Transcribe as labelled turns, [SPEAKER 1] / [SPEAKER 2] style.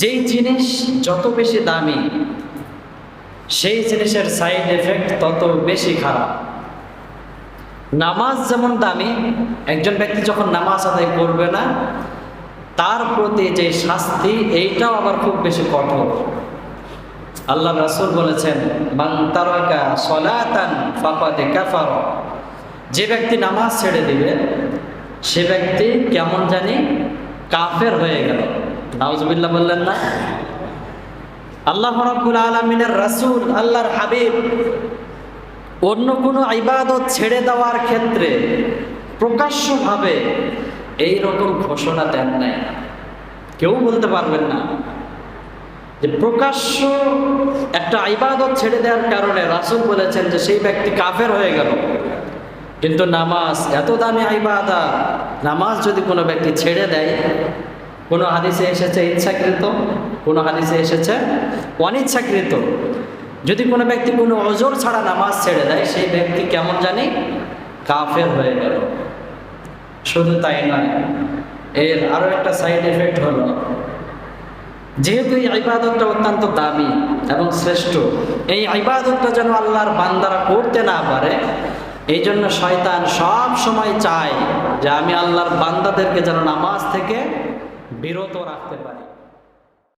[SPEAKER 1] যেই জিনিস যত বেশি দামি, সেই জিনিসের সাইড এফেক্ট তত বেশি খারাপ। নামাজ যেমন দামি, একজন ব্যক্তি যখন নামাজ আদায় করবে না, তার প্রতি যে শাস্তি, এইটাও আবার খুব বেশি কঠোর। আল্লাহ রাসুল বলেছেন, মান তারাকা সলাতান যে ব্যক্তি নামাজ ছেড়ে দিবে, সে ব্যক্তি কেমন জানি কাফের হয়ে গেল। নাউজুবিল্লাহ বললেন না? আল্লাহ রাব্বুল আলামিনের রাসূল, আল্লাহর হাবিব, অন্য কোনো ইবাদত ছেড়ে দেওয়ার ক্ষেত্রে প্রকাশ্যভাবে এই রকম ঘোষণা দেন নাই। কেউ বলতে পারবেন না যে প্রকাশ্য একটা ইবাদত ছেড়ে দেওয়ার কারণে রাসূল বলেছেন যে সেই ব্যক্তি কাফের হয়ে গেল। কিন্তু নামাজ, এত দামি আইবাদা নামাজ যদি কোনো ব্যক্তি ছেড়ে দেয় কোনো হাদিসে এসেছে ইচ্ছাকৃত? কোনো হাদিসে এসেছে? অনিচ্ছাকৃত। যদি কোনো ব্যক্তি কোনো অজর ছাড়া নামাজ ছেড়ে দেয়, সেই ব্যক্তি কেমন জানি কাফের হয়ে গেল। শুধু তাই নয়, এর আরও একটা সাইড এফেক্ট হলো, যেহেতু এই ইবাদতটা অত্যন্ত দামি এবং শ্রেষ্ঠ, এই ইবাদতটা যেন আল্লাহর বান্দারা করতে না পারে, এই জন্য শয়তান সব সময় চায় যে আমি আল্লাহর বান্দাদেরকে যেন নামাজ থেকে বিরত রাখতে পারি।